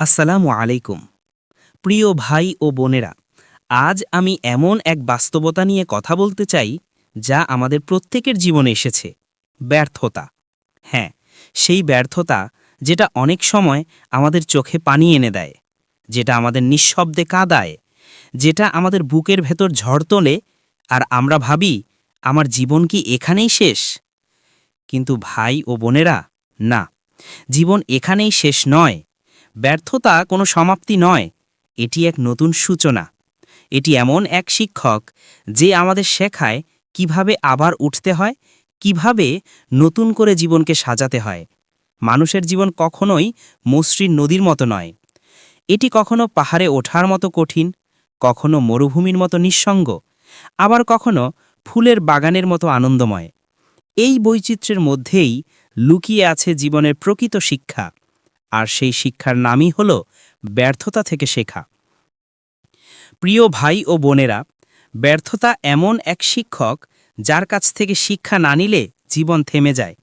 আসসালামু আলাইকুম। প্রিয় ভাই ও বোনেরা, আজ আমি এমন এক বাস্তবতা নিয়ে কথা বলতে চাই, যা আমাদের প্রত্যেকের জীবনে এসেছে, ব্যর্থতা। হ্যাঁ সেই ব্যর্থতা যেটা অনেক সময় আমাদের চোখে পানি এনে দেয়, যেটা আমাদের নিঃশব্দে কাঁদায়, যেটা আমাদের বুকের ভেতর ঝড় তোলে, আর আমরা ভাবি, আমার জীবন কি এখানেই শেষ? কিন্তু ভাই ও বোনেরা, না, জীবন এখানেই শেষ নয়। ব্যর্থতা কোনো সমাপ্তি নয়। এটি এক নতুন সূচনা। এটি এমন এক শিক্ষক যে আমাদের শেখায় কীভাবে আবার উঠতে হয়, কীভাবে নতুন করে জীবনকে সাজাতে হয়। মানুষের জীবন কখনোই মসৃণ নদীর মতো নয়। এটি কখনো পাহাড়ে ওঠার মতো কঠিন, কখনো মরুভূমির মতো নিঃসঙ্গ, আবার কখনো ফুলের বাগানের মতো আনন্দময়। এই বৈচিত্র্যের মধ্যেই লুকিয়ে আছে জীবনের প্রকৃত শিক্ষা। আর সেই শিক্ষার নামই হল ব্যর্থতা থেকে শেখা। প্রিয় ভাই ও বোনেরা, ব্যর্থতা এমন এক শিক্ষক যার কাছ থেকে শিক্ষা না নিলে জীবন থেমে যায়।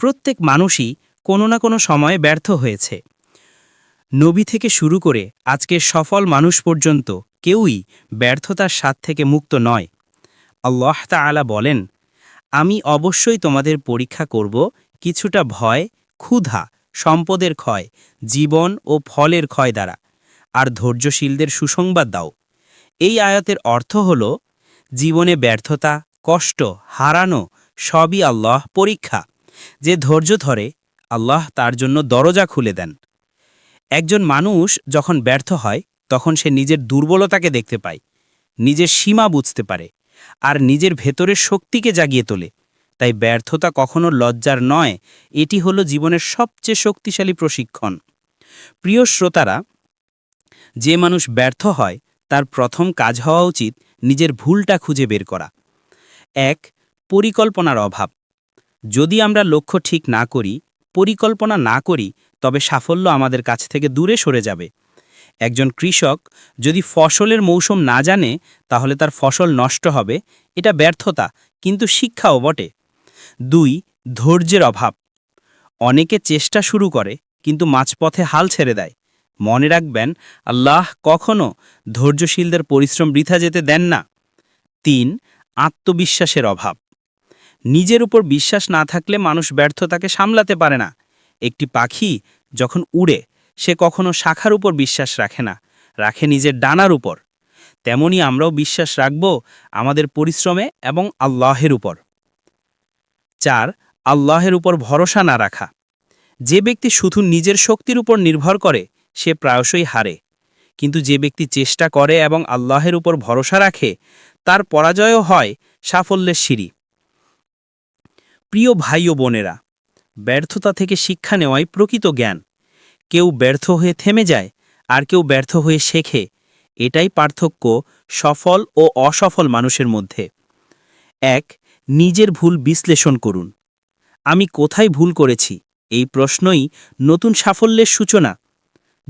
প্রত্যেক মানুষই কোনো না কোনো সময়ে ব্যর্থ হয়েছে। নবী থেকে শুরু করে আজকের সফল মানুষ পর্যন্ত কেউই ব্যর্থতার স্বাদ থেকে মুক্ত নয়। আল্লাহ তাআলা বলেন, আমি অবশ্যই তোমাদের পরীক্ষা করব কিছুটা ভয়, ক্ষুধা সম্পদের ক্ষয়, জীবন ও ফলের ক্ষয় দ্বারা। আর ধৈর্যশীলদের সুসংবাদ দাও। এই আয়াতের অর্থ হল, জীবনে ব্যর্থতা, কষ্ট, হারানো সবই আল্লাহ পরীক্ষা। যে ধৈর্য ধরে, আল্লাহ তার জন্য দরজা খুলে দেন। একজন মানুষ যখন ব্যর্থ হয়, তখন সে নিজের দুর্বলতাকে দেখতে পায়, নিজের সীমা বুঝতে পারে, আর নিজের ভেতরের শক্তিকে জাগিয়ে তোলে। তাই ব্যর্থতা কখনো লজ্জার নয়, এটি হলো জীবনের সবচেয়ে শক্তিশালী প্রশিক্ষণ। প্রিয় শ্রোতারা, যে মানুষ ব্যর্থ হয়, তার প্রথম কাজ হওয়া উচিত নিজের ভুলটা খুঁজে বের করা। এক, পরিকল্পনার অভাব। যদি আমরা লক্ষ্য ঠিক না করি, পরিকল্পনা না করি, তবে সাফল্য আমাদের কাছ থেকে দূরে সরে যাবে। একজন কৃষক যদি ফসলের মৌসুম না জানে, তাহলে তার ফসল নষ্ট হবে, এটা ব্যর্থতা, কিন্তু শিক্ষাও বটে। দুই, ধৈর্যের অভাব। অনেকে চেষ্টা শুরু করে, কিন্তু মাঝপথে হাল ছেড়ে দেয়। মনে রাখবেন, আল্লাহ কখনো ধৈর্যশীলদের পরিশ্রম বৃথা যেতে দেন না। তিন, আত্মবিশ্বাসের অভাব। নিজের উপর বিশ্বাস না থাকলে মানুষ ব্যর্থতাকে সামলাতে পারে না। একটি পাখি যখন উড়ে, সে কখনো শাখার উপর বিশ্বাস রাখে না, রাখে নিজের ডানার উপর। তেমনি আমরাও বিশ্বাস রাখব আমাদের পরিশ্রমে এবং আল্লাহের উপর। চার, আল্লাহের উপর ভরসা না রাখা। যে ব্যক্তি শুধু নিজের শক্তির উপর নির্ভর করে, সে প্রায়শই হারে। কিন্তু যে ব্যক্তি চেষ্টা করে এবং আল্লাহের উপর ভরসা রাখে, তার পরাজয়ও হয় সাফল্যের সিঁড়ি। প্রিয় ভাই ও বোনেরা, ব্যর্থতা থেকে শিক্ষা নেওয়াই প্রকৃত জ্ঞান। কেউ ব্যর্থ হয়ে থেমে যায়, আর কেউ ব্যর্থ হয়ে শেখে। এটাই পার্থক্য সফল ও অসফল মানুষের মধ্যে। এক নিজের ভুল বিশ্লেষণ করুন। আমি কোথায় ভুল করেছি? এই প্রশ্নই নতুন সাফল্যের সূচনা।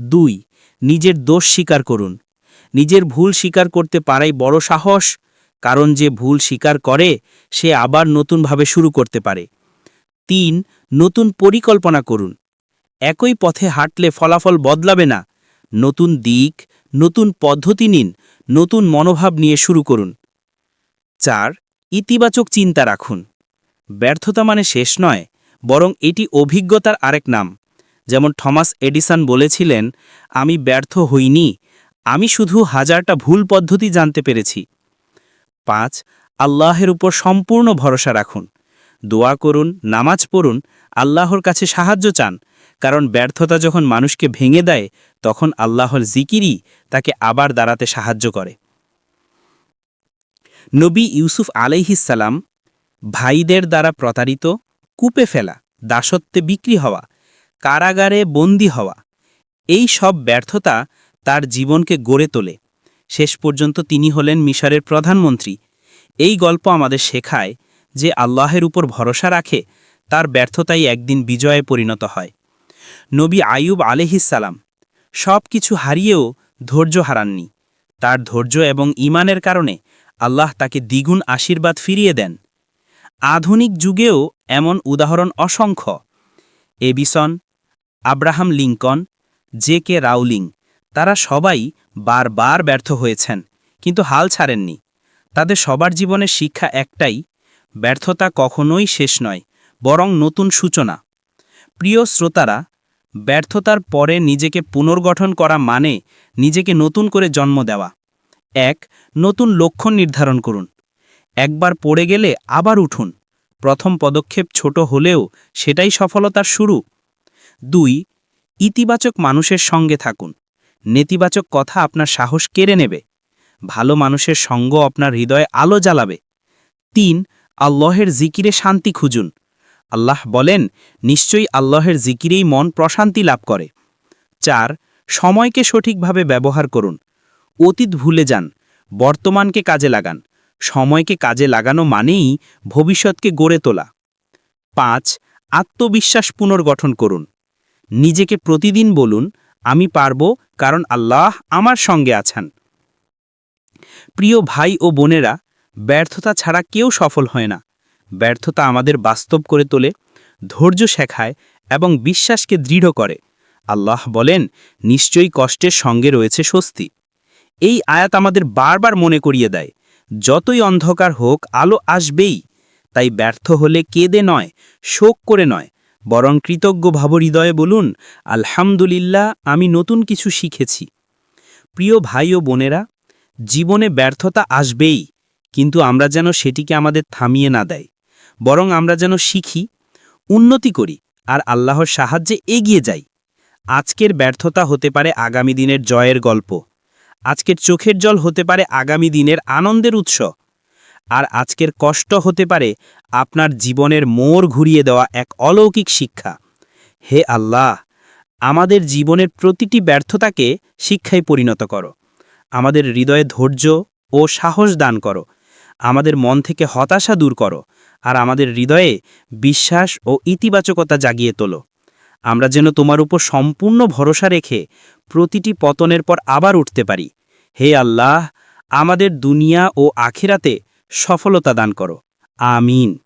দুই, নিজের দোষ স্বীকার করুন। নিজের ভুল স্বীকার করতে পারাই বড় সাহস, কারণ যে ভুল স্বীকার করে, সে আবার নতুনভাবে শুরু করতে পারে। তিন, নতুন পরিকল্পনা করুন। একই পথে হাঁটলে ফলাফল বদলাবে না। নতুন দিক, নতুন পদ্ধতি নিন, নতুন মনোভাব নিয়ে শুরু করুন। চার ইতিবাচক চিন্তা রাখুন। ব্যর্থতা মানে শেষ নয়, বরং এটি অভিজ্ঞতার আরেক নাম। যেমন থমাস এডিসন বলেছিলেন, আমি ব্যর্থ হইনি, আমি শুধু হাজারটা ভুল পদ্ধতি জানতে পেরেছি। পাঁচ, আল্লাহের উপর সম্পূর্ণ ভরসা রাখুন। দোয়া করুন, নামাজ পড়ুন, আল্লাহর কাছে সাহায্য চান, কারণ ব্যর্থতা যখন মানুষকে ভেঙে দেয়, তখন আল্লাহর জিকিরই তাকে আবার দাঁড়াতে সাহায্য করে। নবী ইউসুফ আলাইহিসাল্লাম ভাইদের দ্বারা প্রতারিত, কূপে ফেলা, দাসত্বে বিক্রি হওয়া, কারাগারে বন্দী হওয়া, এই সব ব্যর্থতা তার জীবনকে গড়ে তোলে। শেষ পর্যন্ত তিনি হলেন মিশরের প্রধানমন্ত্রী। এই গল্প আমাদের শেখায় যে আল্লাহের উপর ভরসা রাখে, তার ব্যর্থতাই একদিন বিজয়ে পরিণত হয়। নবী আয়ুব আলহিসাল্লাম সব কিছু হারিয়েও ধৈর্য হারাননি। তার ধৈর্য এবং ইমানের কারণে আল্লাহ তাকে দ্বিগুণ আশীর্বাদ ফিরিয়ে দেন। আধুনিক যুগেও এমন উদাহরণ অসংখ্য। Edison, Abraham Lincoln J K Rowling, তারা সবাই বারবার ব্যর্থ হয়েছেন, কিন্তু হাল ছাড়েননি। তাদের সবার জীবনের শিক্ষা একটাই, ব্যর্থতা কখনোই শেষ নয়, বরং নতুন সূচনা। প্রিয় শ্রোতারা, ব্যর্থতার পরে নিজেকে পুনর্গঠন করা মানে নিজেকে নতুন করে জন্ম দেওয়া। এক, নতুন লক্ষ্য নির্ধারণ করুন। একবার পড়ে গেলে আবার উঠুন। প্রথম পদক্ষেপ ছোট হলেও সেটাই সফলতার শুরু। দুই, ইতিবাচক মানুষের সঙ্গে থাকুন। নেতিবাচক কথা আপনার সাহস কেড়ে নেবে। ভালো মানুষের সঙ্গ আপনার হৃদয়ে আলো জ্বালাবে। তিন, আল্লাহের জিকিরে শান্তি খুঁজুন। আল্লাহ বলেন, নিশ্চয়ই আল্লাহের জিকিরেই মন প্রশান্তি লাভ করে। চার, সময়কে সঠিকভাবে ব্যবহার করুন। অতীত ভুলে যান, বর্তমানকে কাজে লাগান, সময়কে কাজে লাগানো মানেই ভবিষ্যৎকে গড়ে তোলা। পাঁচ, আত্মবিশ্বাস পুনর্গঠন করুন। নিজেকে প্রতিদিন বলুন, আমি পারব কারণ আল্লাহ আমার সঙ্গে আছেন। প্রিয় ভাই ও বোনেরা, ব্যর্থতা ছাড়া কেউ সফল হয় না। ব্যর্থতা আমাদের বাস্তব করে তোলে, ধৈর্য শেখায় এবং বিশ্বাসকে দৃঢ় করে। আল্লাহ বলেন, নিশ্চয়ই কষ্টের সঙ্গে রয়েছে স্বস্তি। এই আয়াত আমাদের বারবার মনে করিয়ে দেয়, যতই অন্ধকার হোক, আলো আসবেই। তাই ব্যর্থ হলে কেঁদে নয়, শোক করে নয়। বরং কৃতজ্ঞ ভাব হৃদয়ে বলুন, আলহামদুলিল্লাহ, আমি নতুন কিছু শিখেছি। প্রিয় ভাই ও বোনেরা, জীবনে ব্যর্থতা আসবেই, কিন্তু আমরা যেন সেটিকে আমাদের থামিয়ে না দেয়। বরং আমরা যেন শিখি, উন্নতি করি আর আল্লাহর সাহায্যে এগিয়ে যাই। আজকের ব্যর্থতা হতে পারে আগামী দিনের জয়ের গল্প। আজকের চোখের জল হতে পারে আগামী দিনের আনন্দের উৎস। আর আজকের কষ্ট হতে পারে আপনার জীবনের মোড় ঘুরিয়ে দেওয়া এক অলৌকিক শিক্ষা। হে আল্লাহ, আমাদের জীবনের প্রতিটি ব্যর্থতাকে শিক্ষায় পরিণত করো। আমাদের হৃদয়ে ধৈর্য ও সাহস দান করো। আমাদের মন থেকে হতাশা দূর করো। আর আমাদের হৃদয়ে বিশ্বাস ও ইতিবাচকতা জাগিয়ে তোলো। আমরা যেন তোমার উপর সম্পূর্ণ ভরসা রেখে প্রতিটি পতনের পর আবার উঠতে পারি। হে আল্লাহ, আমাদের দুনিয়া ও আখিরাতে সফলতা দান করো। আমিন।